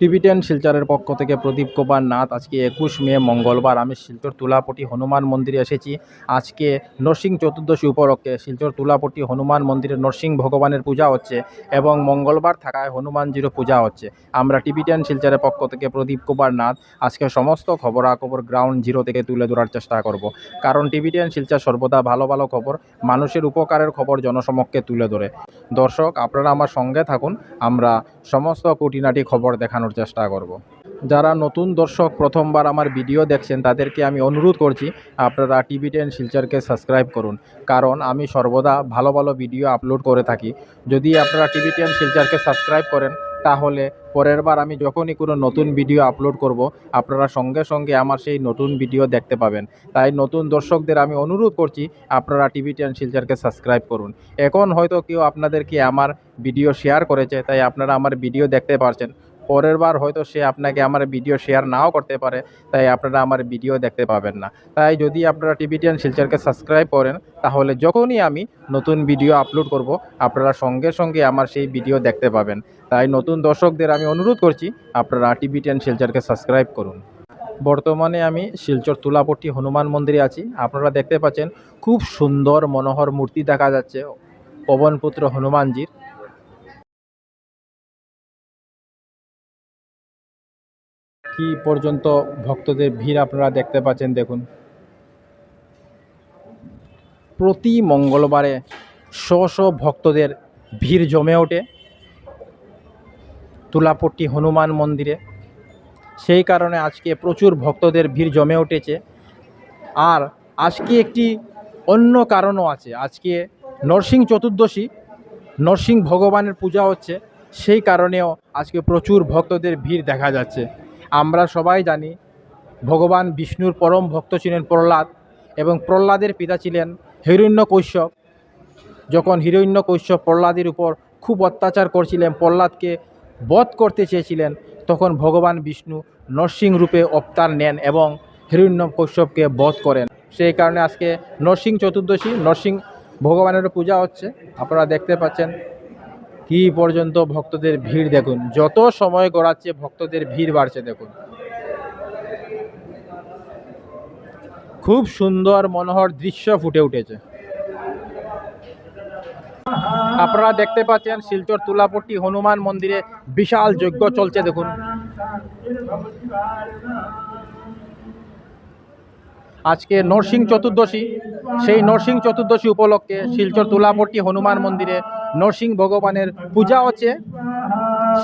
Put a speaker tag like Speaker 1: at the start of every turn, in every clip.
Speaker 1: TV ten শিলচরের পক্ষ থেকে প্রদীপ কুমার নাথ, আজকে একুশ মে, মঙ্গলবার। আমি শিলচর তুলাপটি হনুমান মন্দিরে এসেছি। আজকে নরসিং চতুর্দশী উপলক্ষে শিলচর তুলাপটি হনুমান মন্দিরে নরসিং ভগবানের পূজা হচ্ছে এবং মঙ্গলবার থাকায় হনুমানজিরও পূজা হচ্ছে। আমরা টিভি টেন শিলচরের পক্ষ থেকে প্রদীপ কুমার নাথ, আজকে সমস্ত খবরাখবর গ্রাউন্ড জিরো থেকে তুলে ধরার চেষ্টা করব। কারণ টিভি টেন শিলচর সর্বদা ভালো ভালো খবর, মানুষের উপকারের খবর জনসমক্ষে তুলে ধরে। দর্শক, আপনারা আমার সঙ্গে থাকুন। আমরা সমস্ত কুটিনাটি খবর দেখানোর চেষ্টা করব। যারা নতুন দর্শক প্রথমবার আমার ভিডিও দেখছেন, তাদেরকে আমি অনুরোধ করছি, আপনারা টিভি টেন শিলচরকে সাবস্ক্রাইব করুন। কারণ আমি সর্বদা ভালো ভালো ভিডিও আপলোড করে থাকি। যদি আপনারা টিভি টেন শিলচরকে সাবস্ক্রাইব করেন, তাহলে পরের বার আমি যখনই কোনো নতুন ভিডিও আপলোড করব, আপনারা সঙ্গে সঙ্গে আমার সেই নতুন ভিডিও দেখতে পাবেন। তাই নতুন দর্শকদের আমি অনুরোধ করছি, আপনারা টিভি টেন শিলচরকে সাবস্ক্রাইব করুন। এখন হয়তো কেউ আপনাদেরকে আমার ভিডিও শেয়ার করেছে, তাই আপনারা আমার ভিডিও দেখতে পারছেন। পরের বার হয়তো সে আপনাকে আমার ভিডিও শেয়ার নাও করতে পারে, তাই আপনারা আমার ভিডিও দেখতে পাবেন না। তাই যদি আপনারা টিভি টেন শিলচরকে সাবস্ক্রাইব করেন, তাহলে যখনই আমি নতুন ভিডিও আপলোড করব, আপনারা সঙ্গে সঙ্গে আমার সেই ভিডিও দেখতে পাবেন। তাই নতুন দর্শকদের আমি অনুরোধ করছি, আপনারা টিভি টেন শিলচরকে সাবস্ক্রাইব করুন। বর্তমানে আমি শিলচর তুলাপট্টি হনুমান মন্দিরে আছি। আপনারা দেখতে পাচ্ছেন, খুব সুন্দর মনোহর মূর্তি দেখা যাচ্ছে। পবনপুত্র হনুমানজির। কি পর্যন্ত ভক্তদের ভিড় আপনারা দেখতে পাচ্ছেন দেখুন। প্রতি মঙ্গলবারে শ শ ভক্তদের ভিড় জমে ওঠে। তুলাপট্টি হনুমান মন্দিরে। সেই কারণে আজকে প্রচুর ভক্তদের ভিড় জমে উঠেছে। আর আজকে একটি অন্য কারণও আছে। আজকে নরসিং চতুর্দশী নরসিং ভগবানের পূজা হচ্ছে। সেই কারণেও আজকে প্রচুর ভক্তদের ভিড় দেখা যাচ্ছে। আমরা সবাই জানি ভগবান বিষ্ণুর পরম ভক্ত ছিলেন প্রহ্লাদ এবং প্রহ্লাদের পিতা ছিলেন হিরণ্য কৈশ্যপ। যখন হিরণ্য কৈশ্যপ প্রহ্লাদের উপর খুব অত্যাচার করছিলেন, প্রহ্লাদকে বধ করতে চেয়েছিলেন, তখন ভগবান বিষ্ণু নরসিং রূপে অবতার নেন এবং হিরণ্য কৈশ্যপকে বধ করেন। সেই কারণে আজকে নরসিং চতুর্দশী নরসিং ভগবানের পূজা হচ্ছে। আপনারা দেখতে পাচ্ছেন কি পর্যন্ত ভক্তদের ভিড় দেখুন? যত সময় গড়াচ্ছে, ভক্তদের ভিড় বাড়ছে দেখুন। খুব সুন্দর, মনোহর দৃশ্য ফুটে উঠেছে। আপনারা দেখতে পাচ্ছেন, শিলচর তুলাপট্টি হনুমান মন্দিরে বিশাল যজ্ঞ চলছে দেখুন। আজকে নরসিং চতুর্দশী। সেই নরসিং চতুর্দশী উপলক্ষে শিলচর তুলাপট্টি হনুমান মন্দিরে নরসিং ভগবানের পূজা হচ্ছে।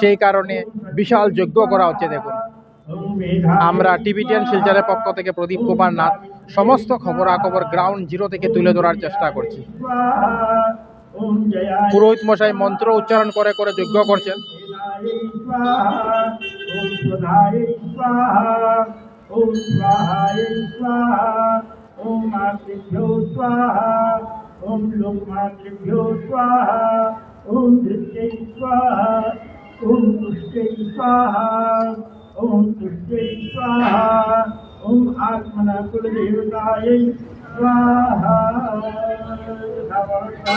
Speaker 1: সেই কারণে বিশাল যজ্ঞ করা হচ্ছে, দেখুন। আমরা টিভি টেন শিলচরের পক্ষ থেকে প্রদীপ কুমার নাথ সমস্ত খবরাখবর গ্রাউন্ড জিরো থেকে তুলে ধরার চেষ্টা করছি। পুরোহিত মশাই মন্ত্র উচ্চারণ করে করে যজ্ঞ করছেন।
Speaker 2: ओम स्वाहाय स्वाहा ओम मातृभ्यो स्वाहा ओम लोक मातृभ्यो स्वाहा ओम धृत्यै स्वाहा ओम तुष्टै स्वाहा ओम तुष्टै स्वाहा ओम आत्मना कुलदेवतायै स्वाहा भवतां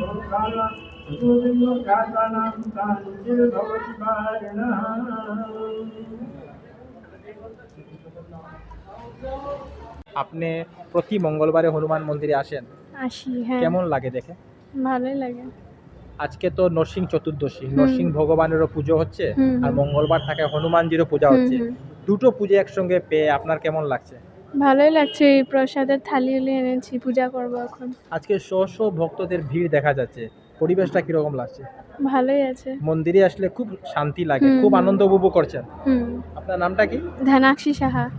Speaker 2: भवतां भवतां भवति वारिणः
Speaker 1: আপনি প্রতি মঙ্গলবারে হনুমান মন্দিরে আসেন?
Speaker 3: আসি হ্যাঁ।
Speaker 1: কেমন লাগে দেখে?
Speaker 3: ভালোই লাগে।
Speaker 1: আজকে তো নরসিং চতুর্দশী। নরসিং ভগবানেরও পুজো হচ্ছে আর মঙ্গলবার থাকে হনুমানজিরও পূজা হচ্ছে। দুটো পুজো একসঙ্গে পেয়ে আপনার কেমন লাগছে?
Speaker 3: ভালোই লাগছে এই প্রসাদের থালি উলি এনেছি পূজা করব এখন।
Speaker 1: আজকে শ শ ভক্তদের ভিড় দেখা যাচ্ছে। পরিবেশটা কীরকম লাগছে?
Speaker 3: ভালোই আছে।
Speaker 1: মন্দিরে আসলে খুব শান্তি লাগে খুব আনন্দ উপভোগ করছেন। আপনার নামটা কি?
Speaker 3: ধনাক্ষী সাহা।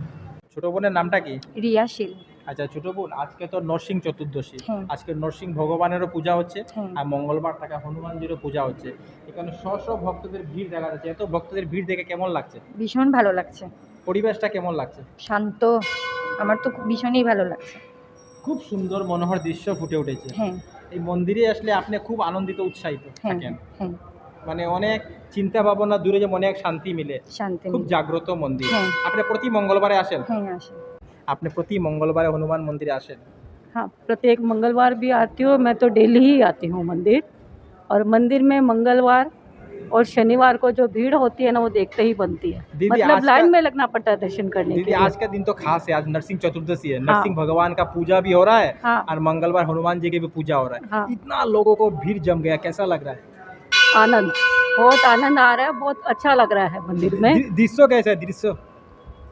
Speaker 1: ছোট বোনের নামটা কি?
Speaker 4: রিয়াশীল
Speaker 1: আচ্ছা ছোট বোন আজকে তো নরসিং চতুর্দশী।
Speaker 4: হ্যাঁ।
Speaker 1: আজকে নরসিং ভগবানেরও পূজা হচ্ছে
Speaker 4: হ্যাঁ।
Speaker 1: আর মঙ্গলবার থাকা হনুমানজিরও পূজা হচ্ছে। এখানে শ শ ভক্তদের ভিড় দেখা যাচ্ছে। এত ভক্তদের ভিড় দেখে কেমন লাগছে?
Speaker 4: ভীষণ ভালো লাগছে।
Speaker 1: পরিবেশটা কেমন লাগছে?
Speaker 4: শান্ত। আমার তো ভীষণই ভালো লাগছে।
Speaker 1: খুব সুন্দর মনোহর দৃশ্য ফুটে উঠেছে।
Speaker 4: হ্যাঁ।
Speaker 1: এই মন্দিরে আসলে আপনি খুব আনন্দিত উৎসাহিত থাকেন।
Speaker 4: হ্যাঁ।
Speaker 1: মানে অনেক চিন্তা ভাবনা দূরে যে অনেক শান্তি মিলে
Speaker 4: শান্তি
Speaker 1: খুব
Speaker 4: মিলে।
Speaker 1: জাগ্রত মন্দির
Speaker 4: হ্যাঁ।
Speaker 1: আপনি প্রতি মঙ্গলবারে আসেন
Speaker 4: হ্যাঁ আসে
Speaker 1: আপনি প্রতি মঙ্গলবারে হনুমান মন্দিরে আসেন
Speaker 5: हाँ प्रत्येक मंगलवार भी आती हूँ मैं तो डेली ही आती हूँ मंदिर और मंदिर में मंगलवार और शनिवार को जो भीड़ होती है ना वो देखते ही बनती है
Speaker 1: दीदी,
Speaker 5: मतलब
Speaker 1: आज
Speaker 5: लाइन
Speaker 1: का-
Speaker 5: में लगना पड़ता है दर्शन करने के
Speaker 1: दीदी
Speaker 5: लिए
Speaker 1: आज का दिन तो खास है आज नरसिंह चतुर्दशी है नरसिंह भगवान का पूजा भी हो रहा है
Speaker 5: हाँ
Speaker 1: और मंगलवार हनुमान जी की भी पूजा हो रहा है
Speaker 5: हाँ
Speaker 1: इतना लोगों को भीड़ जम गया कैसा लग रहा है
Speaker 5: आनंद। बहुत आनंद आ रहा है बहुत अच्छा लग रहा है मंदिर में।
Speaker 1: दृश्य कैसा है दृश्य?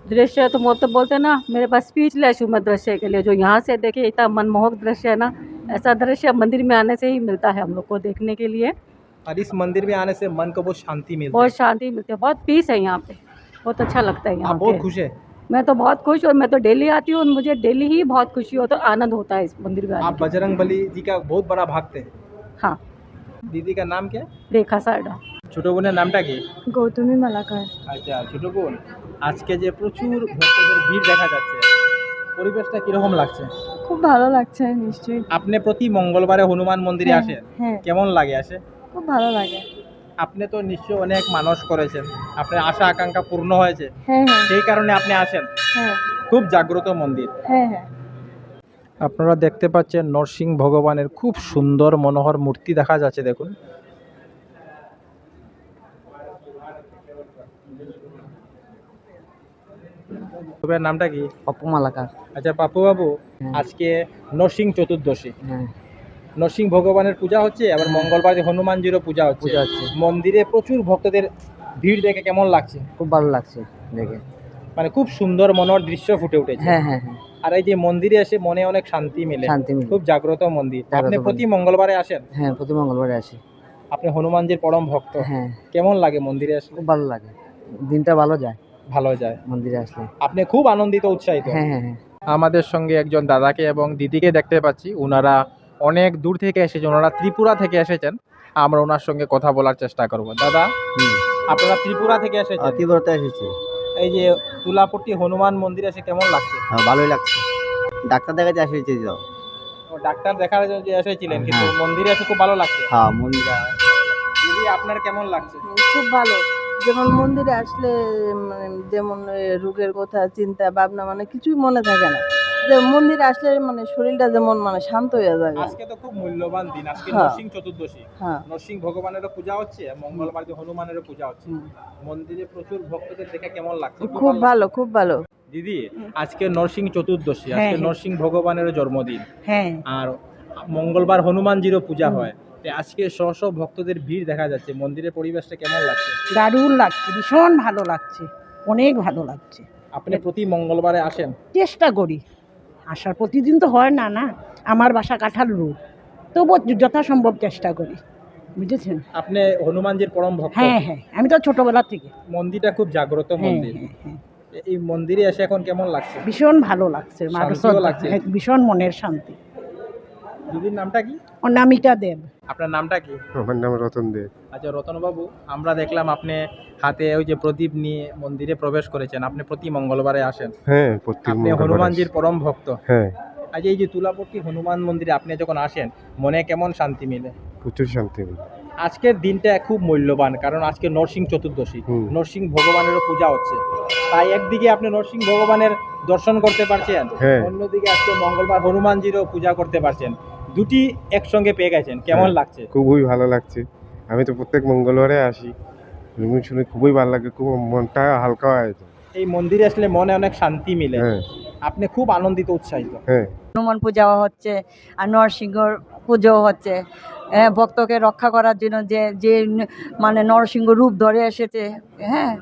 Speaker 5: दृश्य तो वो तो बोलते हैं ना मेरे पास स्पीचलेस हूँ मैं दृश्य के लिए। जो यहाँ से देखे इतना मनमोहक दृश्य है ना ऐसा दृश्य मंदिर में आने से ही मिलता है हम लोग को देखने के लिए।
Speaker 1: और इस मंदिर में आने से मन को बहुत शांति मिलती है।
Speaker 5: बहुत शांति मिलती है बहुत पीस है यहाँ पे। बहुत अच्छा लगता है यहाँ
Speaker 1: बहुत खुश है?
Speaker 5: मैं तो बहुत खुश और मैं तो डेली आती हूँ और मुझे डेली ही बहुत खुशी होता है आनंद होता है इस मंदिर में
Speaker 1: आप बजरंग बली जी का बहुत बड़ा भक्त है।
Speaker 5: हाँ।
Speaker 1: দিদি কার নাম কে?
Speaker 5: রেখা সারডা
Speaker 1: ছোট বোনের নামটা কি?
Speaker 3: গৌতমী মালাকার।
Speaker 1: আচ্ছা ছোট বোন আজকে যে প্রচুর ভক্তদের ভিড় দেখা যাচ্ছে পরিবেশটা কীরকম লাগছে?
Speaker 3: খুব ভালো লাগছে নিশ্চয়ই।
Speaker 1: আপনি প্রতি মঙ্গলবারে হনুমান মন্দিরে
Speaker 3: হ্যাঁ,
Speaker 1: আসেন
Speaker 3: হ্যাঁ।
Speaker 1: কেমন লাগে আসে?
Speaker 3: খুব ভালো লাগে।
Speaker 1: আপনি তো নিশ্চয় অনেক মানুষ করেছেন আপনার আশা আকাঙ্ক্ষা পূর্ণ হয়েছে।
Speaker 3: হ্যাঁ,
Speaker 1: সেই কারণে আপনি আসেন। খুব জাগ্রত মন্দির।
Speaker 3: হ্যাঁ হ্যাঁ।
Speaker 1: আপনারা দেখতে পাচ্ছেন নরসিংহ ভগবানের খুব সুন্দর মনোহর মূর্তি দেখা যাচ্ছে দেখুন। তবে নামটা কি?
Speaker 6: মালাকার।
Speaker 1: আচ্ছা পাপু বাবু
Speaker 6: হ্যাঁ।
Speaker 1: আজকে নরসিংহ চতুর্দশী।
Speaker 6: হ্যাঁ।
Speaker 1: নরসিংহ ভগবানের পূজা হচ্ছে আবার মঙ্গলবার যে হনুমানজিরও পূজা হচ্ছে। মন্দিরে প্রচুর ভক্তদের ভিড় দেখে কেমন লাগছে?
Speaker 6: খুব ভালো লাগছে দেখে।
Speaker 1: মানে খুব সুন্দর মনোহর দৃশ্য ফুটে উঠেছে।
Speaker 6: হ্যাঁ হ্যাঁ হ্যাঁ।
Speaker 1: আর এই যে মন্দিরে এসে মনে অনেক শান্তি মিলে।
Speaker 6: শান্তি মিলে।
Speaker 1: খুব জাগ্রত মন্দির। আপনি প্রতি মঙ্গলবারে আসেন?
Speaker 6: হ্যাঁ প্রতি মঙ্গলবারে আসি।
Speaker 1: আপনি হনুমানজির পরম ভক্ত।
Speaker 6: হ্যাঁ।
Speaker 1: কেমন লাগে মন্দিরে আসলে?
Speaker 6: খুব ভালো লাগে। দিনটা ভালো যায়।
Speaker 1: ভালো যায়।
Speaker 6: মন্দিরে আসলে।
Speaker 1: আপনি খুব আনন্দিত উৎসাহিত।
Speaker 6: হ্যাঁ হ্যাঁ হ্যাঁ।
Speaker 1: আমাদের সঙ্গে একজন দাদাকে এবং দিদিকে দেখতে পাচ্ছি। ওনারা অনেক দূর থেকে এসেছেন। ওনারা ত্রিপুরা থেকে এসেছেন। আমরা ওনার সঙ্গে কথা বলার চেষ্টা করব। দাদা আপনারা ত্রিপুরা থেকে এসেছেন?
Speaker 6: তীব্রতা এসেছি।
Speaker 1: এই যে তুলাপট্টি হনুমান মন্দির আছে কেমন লাগছে?
Speaker 6: হ্যাঁ ভালোই লাগছে। ডাক্তার দেখাতে এসেছি তো।
Speaker 1: ডাক্তার দেখার জন্য যে এসেছিলেন কিন্তু
Speaker 6: মন্দির
Speaker 1: মন্দিরে এসে খুব ভালো লাগছে।
Speaker 6: হ্যাঁ মন্দির।
Speaker 1: দিদি আপনার কেমন লাগছে?
Speaker 7: খুব ভালো। যেমন মন্দিরে আসলে মানে যেমন রোগের কথা চিন্তা ভাবনা মানে কিছুই মনে থাকে না। যে মন্দিরে আসলে মানে শরীরটা যেমন মানে শান্ত হয়ে যায়।
Speaker 1: আজকে তো খুব মূল্যবান দিন আজকে
Speaker 7: হ্যাঁ।
Speaker 1: নরসিংহ চতুর্দশী।
Speaker 7: হ্যাঁ।
Speaker 1: নরসিংহ ভগবানেরও পূজা হচ্ছে মঙ্গলবার যে হনুমানেরও পূজা হচ্ছে। মন্দিরে প্রচুর ভক্তদের দেখে কেমন লাগছে?
Speaker 7: খুব ভালো খুব ভালো।
Speaker 1: দিদি আজকে নরসিং চতুর্দশী আজকে
Speaker 7: নরসিং
Speaker 1: নরসিংহ ভগবানেরও জন্মদিন।
Speaker 7: হ্যাঁ।
Speaker 1: আর মঙ্গলবার হনুমানজিরও পূজা হয়। আজকে শ শ ভক্তদের ভিড় দেখা যাচ্ছে মন্দিরের পরিবেশটা কেমন লাগছে?
Speaker 8: দারুণ লাগছে ভীষণ ভালো লাগছে অনেক ভালো লাগছে।
Speaker 1: আপনি প্রতি মঙ্গলবারে আসেন?
Speaker 8: চেষ্টা করি। আসার প্রতিদিন তো হয় না না? আমার বাসা কাঠার লোক তবুও যথাসম্ভব চেষ্টা করি বুঝেছেন?
Speaker 1: আপনি হনুমানজির পরম ভক্ত?
Speaker 8: হ্যাঁ হ্যাঁ আমি তো ছোটবেলা থেকে।
Speaker 1: মন্দিরটা খুব জাগ্রত
Speaker 8: হ্যাঁ
Speaker 1: মন্দির।
Speaker 8: হ্যাঁ হ্যাঁ।
Speaker 1: এই মন্দিরে এসে এখন কেমন লাগছে?
Speaker 8: ভীষণ ভালো লাগছে মানুষ
Speaker 1: লাগছে।
Speaker 8: ভীষণ মনের শান্তি।
Speaker 1: দিদির নামটা কি?
Speaker 8: অনামিকা দেব।
Speaker 1: আপনার নামটা কি?
Speaker 9: আমার নাম রতন দে।
Speaker 1: আচ্ছা রতনবাবু আমরা দেখলাম আপনি হাতে ওই যে প্রদীপ নিয়ে মন্দিরে প্রবেশ করেছেন। আপনি প্রতি মঙ্গলবারে আসেন।
Speaker 9: হ্যাঁ প্রত্যেক
Speaker 1: আপনি হনুমানজির পরম ভক্ত।
Speaker 9: হ্যাঁ।
Speaker 1: আজ এই যে তুলাপট্টি হনুমান মন্দিরে আপনি যখন আসেন মনে কেমন শান্তি মিলে?
Speaker 9: প্রচুর শান্তি মিলে।
Speaker 1: আজকের দিনটা খুব মূল্যবান কারণ আজকে নরসিংহ চতুর্দশী।
Speaker 9: হুম।
Speaker 1: নরসিংহ ভগবানেরও পূজা হচ্ছে। তাই একদিকে আপনি নরসিংহ ভগবানের দর্শন করতে পারছেন
Speaker 9: হ্যাঁ।
Speaker 1: অন্যদিকে আজকে মঙ্গলবার হনুমানজিরও পূজা করতে পারছেন। দুটি একসঙ্গে পেয়ে গেছেন। কেমন
Speaker 9: হ্যাঁ।
Speaker 1: লাগছে?
Speaker 9: খুবই ভালো লাগছে। আমি তো প্রত্যেক মঙ্গলবারে আসি। শুনে খুবই ভালো লাগে খুব মনটা হালকা হয়ে। যায়
Speaker 1: এই মন্দিরে আসলে মনে অনেক শান্তি মিলে।
Speaker 9: হ্যাঁ।
Speaker 1: আপনি খুব আনন্দিত উৎসাহিত।
Speaker 9: হ্যাঁ।
Speaker 4: হনুমান পূজাও হচ্ছে আর নরসিংহর পুজো হচ্ছে। হ্যাঁ, ভক্তকে রক্ষা করার জন্য যে যে মানে নরসিংহ রূপ ধরে এসেছে। হ্যাঁ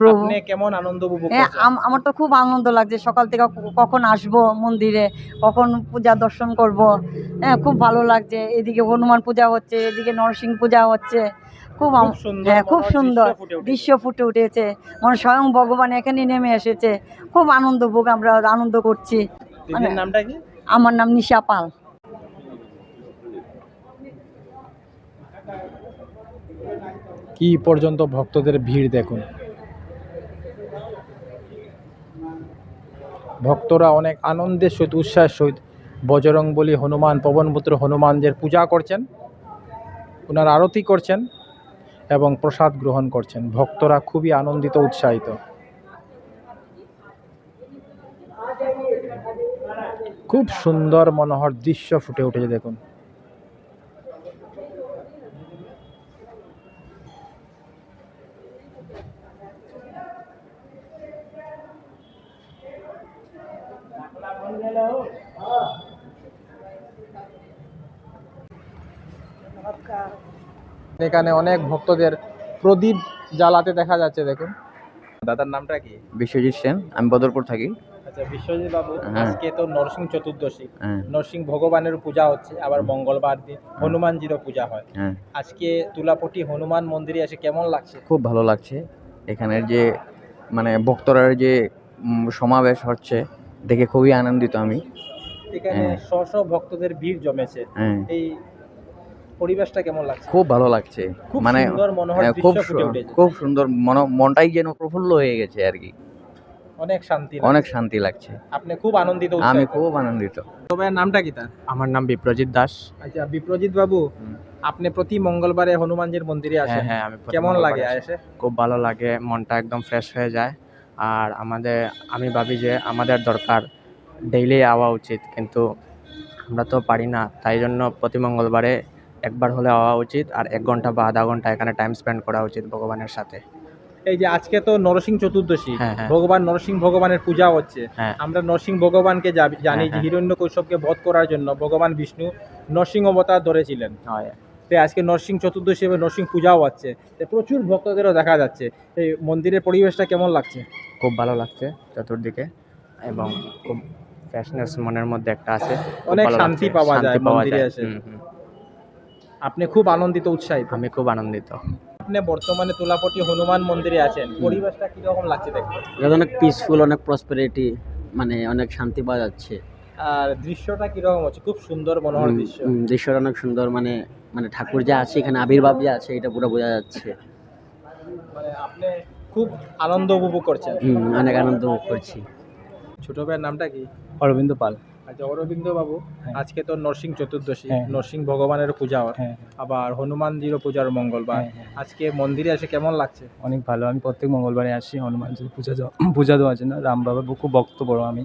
Speaker 4: প্রভু।
Speaker 1: কেমন আনন্দ
Speaker 4: হ্যাঁ আমার তো খুব আনন্দ লাগছে সকাল থেকে কখন আসব মন্দিরে কখন পূজা দর্শন করব। হ্যাঁ খুব ভালো লাগছে। এদিকে হনুমান পূজা হচ্ছে এদিকে নরসিংহ পূজা হচ্ছে। খুব হ্যাঁ খুব সুন্দর
Speaker 1: দৃশ্য ফুটে উঠেছে।
Speaker 4: মানে স্বয়ং ভগবান এখানে নেমে এসেছে। খুব আনন্দ ভোগ আমরা আনন্দ করছি। মানে-
Speaker 1: নামটা কি?
Speaker 4: আমার নাম নিশা পাল।
Speaker 1: কি পর্যন্ত ভক্তদের ভিড় দেখুন। ভক্তরা অনেক আনন্দের সহিত, উৎসাহের সহিত বজরং বলি হনুমান পবনপুত্র হনুমানদের পূজা করছেন ওনার আরতি করছেন এবং প্রসাদ গ্রহণ করছেন। ভক্তরা খুবই আনন্দিত, উৎসাহিত। খুব সুন্দর, মনোহর দৃশ্য ফুটে উঠেছে, দেখুন। এখানে অনেক ভক্তদের প্রদীপ জ্বালাতে দেখা যাচ্ছে দেখুন। দাদার নামটা কি?
Speaker 6: বিশ্বজিৎ সেন আমি বদরপুর থাকি।
Speaker 1: আচ্ছা বিশ্বজিৎ বাবু
Speaker 6: হ্যাঁ।
Speaker 1: আজকে তো নরসিংহ চতুর্দশী।
Speaker 6: হ্যাঁ।
Speaker 1: নরসিংহ ভগবানের পূজা হচ্ছে আবার মঙ্গলবার দিন হনুমানজিরও পূজা হয়।
Speaker 6: হ্যাঁ।
Speaker 1: আজকে তুলাপটি হনুমান মন্দিরে এসে কেমন লাগছে?
Speaker 6: খুব ভালো লাগছে। এখানের যে মানে ভক্তরার যে সমাবেশ হচ্ছে দেখে খুবই আনন্দিত আমি।
Speaker 1: এখানে
Speaker 6: হ্যাঁ।
Speaker 1: শ শ ভক্তদের ভিড় জমেছে।
Speaker 6: হ্যাঁ।
Speaker 1: এই পরিবেশটা কেমন লাগছে?
Speaker 6: খুব ভালো লাগছে।
Speaker 1: খুব
Speaker 6: মানে হ্যাঁ, খুব খুব সুন্দর মন মনটাই যেন প্রফুল্ল হয়ে গেছে আর কি।
Speaker 1: অনেক শান্তি
Speaker 6: অনেক শান্তি লাগছে।
Speaker 1: আপনি খুব আনন্দিত
Speaker 6: আমি খুব আনন্দিত।
Speaker 1: তবে নামটা কি তার?
Speaker 10: আমার নাম বিপ্রজিৎ দাস।
Speaker 1: আচ্ছা বিপ্রজিৎ বাবু আপনি প্রতি মঙ্গলবারে হনুমানজির মন্দিরে
Speaker 10: হ্যাঁ
Speaker 1: আসেন।
Speaker 10: হ্যাঁ আমি
Speaker 1: কেমন লাগে এসে?
Speaker 10: খুব ভালো লাগে মনটা একদম ফ্রেশ হয়ে যায়। আর আমাদের আমি ভাবি যে আমাদের দরকার ডেইলি আওয়া উচিত কিন্তু আমরা তো পারি না। তাই জন্য প্রতি মঙ্গলবারে একবার হলে হওয়া উচিত আর এক ঘণ্টা বা আধা ঘণ্টা এখানে টাইম স্পেন্ড করা উচিত ভগবানের সাথে।
Speaker 1: এই যে আজকে তো নরসিং চতুর্দশী
Speaker 10: হ্যাঁ, হ্যাঁ।
Speaker 1: ভগবান নরসিং ভগবানের পূজা হচ্ছে।
Speaker 10: হ্যাঁ।
Speaker 1: আমরা নরসিং ভগবানকে জানি যে। হিরণ্য কৈশবকে বধ করার জন্য ভগবান বিষ্ণু নরসিংহ অবতার ধরেছিলেন। তো আজকে নরসিং চতুর্দশী এবং নরসিংহ পূজাও হচ্ছে। তো প্রচুর ভক্তদেরও দেখা যাচ্ছে। এই মন্দিরের পরিবেশটা কেমন লাগছে?
Speaker 10: খুব ভালো লাগছে চতুর্দিকে এবং খুব ফ্রেশনেস মনের মধ্যে একটা আছে।
Speaker 1: অনেক শান্তি পাওয়া যায়
Speaker 10: পাওয়া
Speaker 1: মন্দিরে এসে। আপনি খুব আনন্দিত উৎসাহিত?
Speaker 10: আমি খুব আনন্দিত।
Speaker 1: আপনি বর্তমানে তুলাপটি হনুমান মন্দিরে আছেন পরিবেশটা কীরকম লাগছে দেখতে?
Speaker 6: এটা অনেক পিসফুল অনেক প্রসপেরিটি মানে অনেক শান্তি পাওয়া যাচ্ছে।
Speaker 1: আর দৃশ্যটা কীরকম হচ্ছে? খুব সুন্দর মনোহর দৃশ্য।
Speaker 6: দৃশ্যটা অনেক সুন্দর মানে মানে ঠাকুর যে আছে এখানে আবির্ভাব যে আছে এটা পুরো বোঝা যাচ্ছে।
Speaker 1: মানে আপনি খুব আনন্দ উপভোগ করছেন।
Speaker 6: অনেক আনন্দ উপভোগ করছি।
Speaker 1: ছোট ভাইয়ের নামটা কি?
Speaker 10: অরবিন্দ পাল।
Speaker 1: আচ্ছা অরবিন্দ বাবু
Speaker 10: হ্যাঁ।
Speaker 1: আজকে তো নরসিং চতুর্দশী নরসিং ভগবানের পূজা হয়
Speaker 10: হ্যাঁ।
Speaker 1: আবার হনুমানজিরও পূজার মঙ্গলবার। আজকে মন্দিরে এসে কেমন লাগছে?
Speaker 10: অনেক ভালো। আমি প্রত্যেক মঙ্গলবারে আসি হনুমানজির পূজা দেওয়া পূজা দেওয়ার জন্য। রাম বাবা খুব ভক্ত বড় আমি।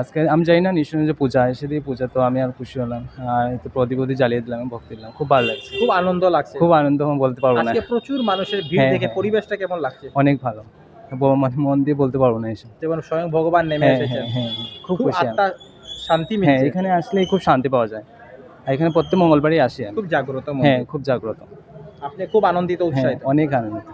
Speaker 10: আজকে আমি জানি না নিশ্চয় যে পূজা এসে দিয়ে পূজা তো আমি আর খুশি হলাম আর একটু প্রদীপ প্রদীপ জ্বালিয়ে দিলাম ভক্তি দিলাম। খুব ভালো লাগছে।
Speaker 1: খুব আনন্দ লাগছে।
Speaker 10: খুব আনন্দ বলতে পারব না।
Speaker 1: প্রচুর মানুষের ভিড়
Speaker 10: হ্যাঁ,
Speaker 1: দেখে
Speaker 10: হ্যাঁ।
Speaker 1: পরিবেশটা কেমন লাগছে?
Speaker 10: অনেক ভালো। মানে মন দিয়ে বলতে পারব না এসে
Speaker 1: যেমন স্বয়ং ভগবান নেমে
Speaker 10: হ্যাঁ হ্যাঁ হ্যাঁ। খুব খুশি
Speaker 1: শান্তি
Speaker 10: হ্যাঁ
Speaker 1: মিলছে
Speaker 10: এখানে আসলেই খুব শান্তি পাওয়া যায় আর এখানে প্রত্যেক মঙ্গলবারই আসি আমি
Speaker 1: খুব জাগ্রত মন
Speaker 10: হ্যাঁ খুব জাগ্রত
Speaker 1: আপনি খুব আনন্দিত
Speaker 10: হ্যাঁ
Speaker 1: উৎসাহিত
Speaker 10: অনেক আনন্দিত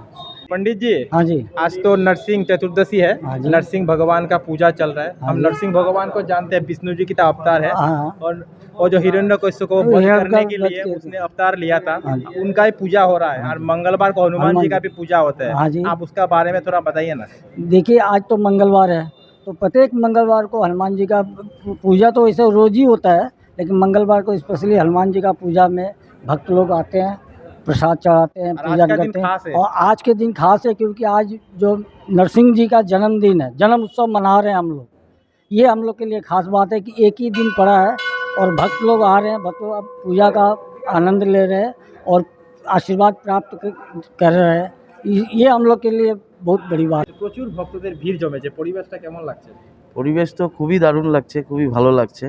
Speaker 1: पंडित जी
Speaker 6: হ্যাঁ জি
Speaker 1: आज तो नरसिंह चतुर्दशी है
Speaker 6: हाँ जी।
Speaker 1: नरसिंह भगवान का पूजा चल रहा है
Speaker 6: हाँ
Speaker 1: हम
Speaker 6: जी।
Speaker 1: नरसिंह भगवान को जानते हैं विष्णु जी की तो अवतार है
Speaker 6: हाँ
Speaker 1: और वो जो हिरण्य को वध
Speaker 6: हिरण्य
Speaker 1: करने
Speaker 6: का
Speaker 1: के
Speaker 6: वध
Speaker 1: लिए
Speaker 6: किया
Speaker 1: उसने अवतार लिया था
Speaker 6: हाँ जी।
Speaker 1: उनका ही पूजा हो रहा है और मंगलवार को हनुमान जी
Speaker 6: हनुमान
Speaker 1: का
Speaker 6: जी।
Speaker 1: भी पूजा होता है
Speaker 6: हाँ जी।
Speaker 1: आप उसका बारे में थोड़ा बताइए ना
Speaker 11: देखिए आज तो मंगलवार है तो प्रत्येक मंगलवार को हनुमान जी का पूजा तो वैसे रोज ही होता है लेकिन मंगलवार को स्पेशली हनुमान जी का पूजा में भक्त लोग आते हैं प्रसाद चढ़ाते हैं पूजा करते हैं। और आज के दिन खास है क्योंकि आज जो नरसिंह जी का जन्मदिन है जन्म उत्सव मना रहे हैं हम लोग। ये हम लोग के लिए खास बात है कि एक ही दिन पड़ा है और भक्त लोग आ रहे हैं भक्त लोग अब पूजा का आनंद ले रहे हैं और आशीर्वाद प्राप्त कर रहे हैं। ये ये हम लोग के लिए बहुत बड़ी बात है।
Speaker 1: প্রচুর ভক্তদের ভিড় জমেছে পরিবেশটা কেমন লাগছে?
Speaker 12: পরিবেশ তো খুবই দারুণ লাগছে খুবই ভালো লাগছে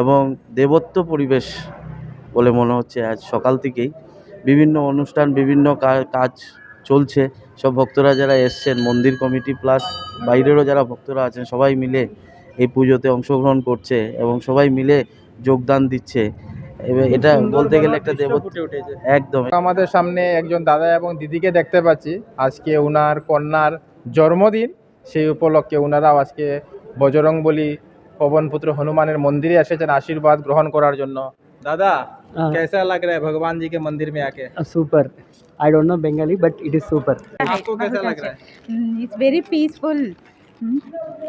Speaker 12: এবং দেবত্ব পরিবেশ বলে মনে হচ্ছে আজ সকাল থেকেই। বিভিন্ন অনুষ্ঠান বিভিন্ন কাজ চলছে সব ভক্তরা যারা এসছেন মন্দির কমিটি প্লাস বাইরেরও যারা ভক্তরা আছেন সবাই মিলে এই পুজোতে অংশগ্রহণ করছে এবং সবাই মিলে যোগদান দিচ্ছে। এবার এটা বলতে গেলে একটা দেবত্ব একদম।
Speaker 1: আমাদের সামনে একজন দাদা এবং দিদিকে দেখতে পাচ্ছি। আজকে ওনার কন্যার জন্মদিন সেই উপলক্ষে ওনারাও আজকে বজরং বলি পবনপুত্র হনুমানের মন্দিরে এসেছেন আশীর্বাদ গ্রহণ করার জন্য দাদা कैसा लग रहा है भगवान जी के मंदिर में आके
Speaker 11: super I don't know Bengali but it is super
Speaker 1: आपको कैसा लग रहा है
Speaker 13: it's very peaceful Hmm?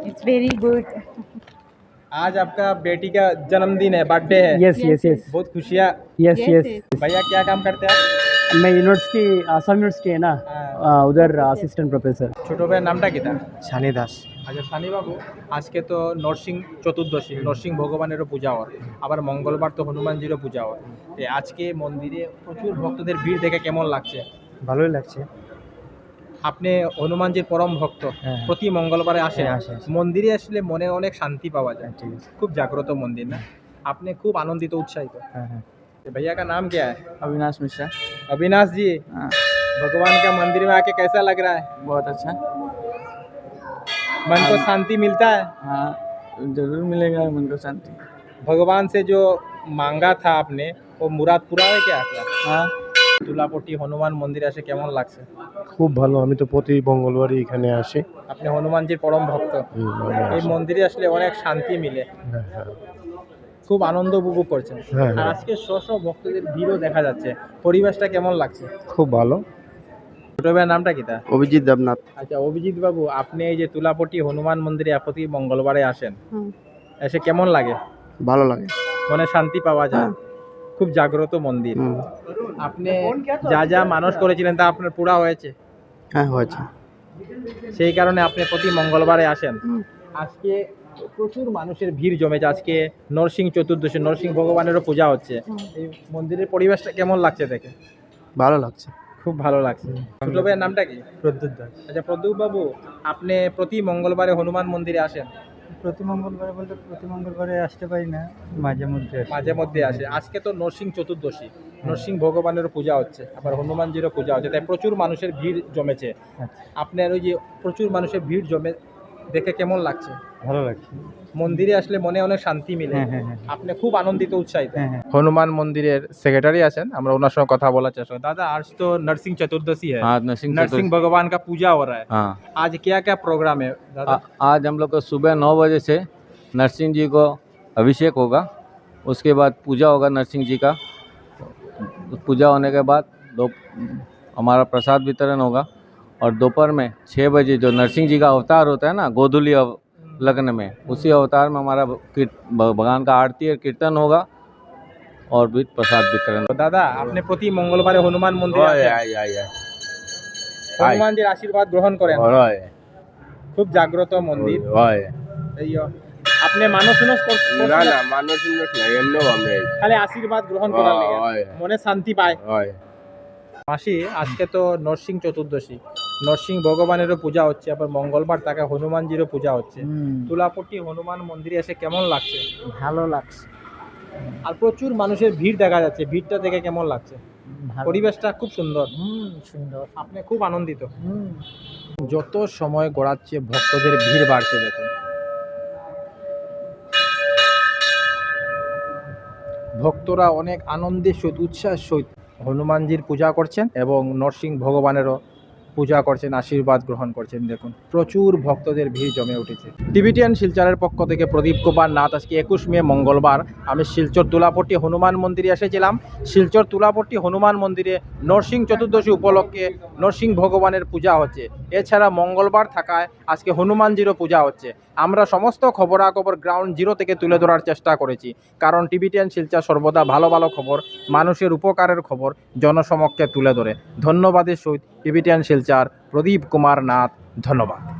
Speaker 13: it's very good
Speaker 1: आज आपका बेटी का जन्मदिन है बर्थडे है
Speaker 11: यस यस यस
Speaker 1: बहुत खुशियाँ
Speaker 11: यस
Speaker 13: Yes,
Speaker 11: यस
Speaker 1: भैया क्या काम करते हैं आप?
Speaker 11: मैं यूनिवर्सिटी आसाम यूनिवर्सिटी है ना
Speaker 1: हाँ।
Speaker 11: उधर असिस्टेंट प्रोफेसर
Speaker 1: ছোট ভাইয়ের নামটা কি তার
Speaker 10: সানি দাস
Speaker 1: আচ্ছা সানিবাবু আজকে তো নরসিংহ চতুর্দশী নরসিংহ ভগবানেরও পূজা হয় আবার মঙ্গলবার তো হনুমানজিরও পূজা হয় তো আজকে মন্দিরে প্রচুর ভক্তদের ভিড় দেখে কেমন লাগছে
Speaker 10: ভালোই লাগছে
Speaker 1: আপনি হনুমানজির পরম ভক্ত
Speaker 10: হ্যাঁ।
Speaker 1: প্রতি মঙ্গলবারে আসেন
Speaker 10: হ্যাঁ, আসি, আসি।
Speaker 1: মন্দিরে আসলে মনে অনেক শান্তি পাওয়া যায়
Speaker 10: ঠিক আছে
Speaker 1: খুব জাগ্রত মন্দির না আপনি খুব আনন্দিত उत्साहित
Speaker 10: हाँ हाँ
Speaker 1: तो भैया का नाम क्या है
Speaker 10: अविनाश मिश्रा
Speaker 1: अविनाश जी
Speaker 10: हाँ
Speaker 1: भगवान का मंदिर में आके कैसा लग रहा है
Speaker 10: बहुत अच्छा
Speaker 1: मन को शांति मिलता है
Speaker 10: हाँ जरूर मिलेगा मन को शांति
Speaker 1: भगवान से जो मांगा था आपने वो मुराद पूरा है क्या आपका
Speaker 10: हाँ
Speaker 1: তুলাপট্টি হনুমান মন্দিরে এসে কেমন লাগছে
Speaker 9: খুব ভালো আমি তো প্রতি মঙ্গলবারই এখানে আসি
Speaker 1: আপনি হনুমানজির পরম ভক্ত
Speaker 9: হুম, আমি
Speaker 1: এই
Speaker 9: আসি।
Speaker 1: মন্দিরে আসলে অনেক শান্তি মিলে
Speaker 9: হ্যাঁ, হ্যাঁ।
Speaker 1: খুব আনন্দ উপভোগ করছেন।
Speaker 9: হ্যাঁ,
Speaker 1: আর
Speaker 9: হ্যাঁ।
Speaker 1: আজকে শ শ ভক্তদের ভিড়ও দেখা যাচ্ছে। পরিবেশটা কেমন লাগছে?
Speaker 9: খুব ভালো।
Speaker 1: ছোট নামটা কি তা?
Speaker 9: অভিজিৎ দেবনাথ।
Speaker 1: আচ্ছা অভিজিৎ বাবু আপনি এই যে তুলাপট্টি হনুমান মন্দিরে প্রতি মঙ্গলবারে আসেন? এসে কেমন লাগে?
Speaker 9: ভালো লাগে।
Speaker 1: মনে শান্তি পাওয়া যায়। খুব জাগ্রত মন্দির। আপনি যা যা মানুষ করেছিলেন তা আপনার পুরা হয়েছে?
Speaker 9: হ্যাঁ হয়েছে।
Speaker 1: সেই কারণে আপনি প্রতি মঙ্গলবারে আসেন। আজকে প্রচুর মানুষের ভিড় জমেছে আজকে নরসিং চতুর্দশী নরসিংহ ভগবানেরও পূজা হচ্ছে। এই মন্দিরের পরিবেশটা কেমন লাগছে দেখে?
Speaker 9: ভালো লাগছে।
Speaker 1: খুব ভালো লাগছে। ছোট ভাইয়ের নামটা কি?
Speaker 9: প্রদ্যুৎ দাস।
Speaker 1: আচ্ছা প্রদীপ বাবু আপনি প্রতি মঙ্গলবারে হনুমান মন্দিরে আসেন?
Speaker 11: প্রতি মঙ্গলবার বলতে প্রতি মঙ্গলবারে আসতে পারি না মাঝে মধ্যে
Speaker 1: মাঝে মধ্যে আসে। আজকে তো নরসিং চতুর্দশী নরসিং ভগবানেরও পূজা হচ্ছে আবার হনুমানজিরও পূজা হচ্ছে তাই প্রচুর মানুষের ভিড় জমেছে। আপনার ওই যে প্রচুর মানুষের ভিড় জমে দেখে কেমন লাগছে
Speaker 11: ভালো লাগছে
Speaker 1: মন্দিরে আসলে মনে অনেক শান্তি মিলে
Speaker 11: হ্যাঁ, হ্যাঁ, হ্যাঁ।
Speaker 1: আপনি খুব আনন্দিত উৎসাহিত
Speaker 11: হ্যাঁ, হ্যাঁ।
Speaker 1: হনুমান মন্দিরের সেক্রেটারি আছেন আমরা ওনার সঙ্গে কথা বলার চেষ্টা করি দাদা आज तो नरसिंह चतुर्दशी है
Speaker 10: हाँ नरसिंह
Speaker 1: नरसिंह भगवान का पूजा हो रहा है
Speaker 10: हाँ
Speaker 1: आज क्या क्या प्रोग्राम है दादा
Speaker 10: आ- आज हम लोग को सुबह नौ बजे से नरसिंह जी को अभिषेक होगा उसके बाद पूजा होगा नरसिंह जी का पूजा होने के बाद दो हमारा प्रसाद वितरण होगा और दोपहर में छः बजे जो नरसिंह जी का अवतार होता है ना गोधुली अव- लग्न में उसी अवतार में हमारा कीर्त- भ- भगवान का आरती और कीर्तन होगा और भी प्रसाद वितरण
Speaker 1: তো দাদা আপনি প্রতি মঙ্গলবারে হনুমান মন্দিরে আসেন হনুমানজির আশীর্বাদ গ্রহণ করেন খুব জাগ্রত মন্দির এই ও, আপনি মানুষ উনস কর- করছেন?
Speaker 9: মানুষ এমনিও আমি
Speaker 1: খালি আশীর্বাদ গ্রহণ করার লেগে মনে শান্তি পায় মাসি আজকে তো নরসিং চতুর্দশী নরসিং ভগবানেরও পূজা হচ্ছে আবার মঙ্গলবার তাকে হনুমানজিরও পূজা হচ্ছে। তুলাপট্টি হনুমান মন্দিরে এসে কেমন লাগছে?
Speaker 8: ভালো লাগছে।
Speaker 1: আর প্রচুর মানুষের ভিড় দেখা যাচ্ছে ভিড়টা দেখে কেমন লাগছে? পরিবেশটা খুব সুন্দর।
Speaker 8: সুন্দর।
Speaker 1: আপনি খুব আনন্দিত। যত সময় গড়াচ্ছে ভক্তদের ভিড় বাড়ছে দেখুন। ভক্তরা অনেক আনন্দের সহিত উৎসাহের সহিত হনুমানজির পূজা করছেন এবং নরসিংহ ভগবানেরও পূজা করছেন, আশীর্বাদ গ্রহণ করছেন, দেখুন, প্রচুর ভক্তদের ভিড় জমে উঠেছে। টিবিটিয়ান শিলচরের পক্ষ থেকে প্রদীপ কুমার নাথ, আজকে একুশ মে, মঙ্গলবার। আমি শিলচর তুলাপট্টি হনুমান মন্দিরে এসেছিলাম। শিলচর তুলাপট্টি হনুমান মন্দিরে নরসিং চতুর্দশী উপলক্ষে নরসিং ভগবানের পূজা হচ্ছে। এছাড়া মঙ্গলবার থাকায় আজকে হনুমানজিরও পূজা হচ্ছে। আমরা সমস্ত খবরাখবর গ্রাউন্ড জিরো থেকে তুলে ধরার চেষ্টা করেছি। কারণ টিবিটিয়ান শিলচর সর্বদা ভালো ভালো খবর, মানুষের উপকারের খবর জনসমক্ষে তুলে ধরে। ধন্যবাদের সহিত টিবিটিয়ান শিলচর প্রদীপ কুমার নাথ ধন্যবাদ।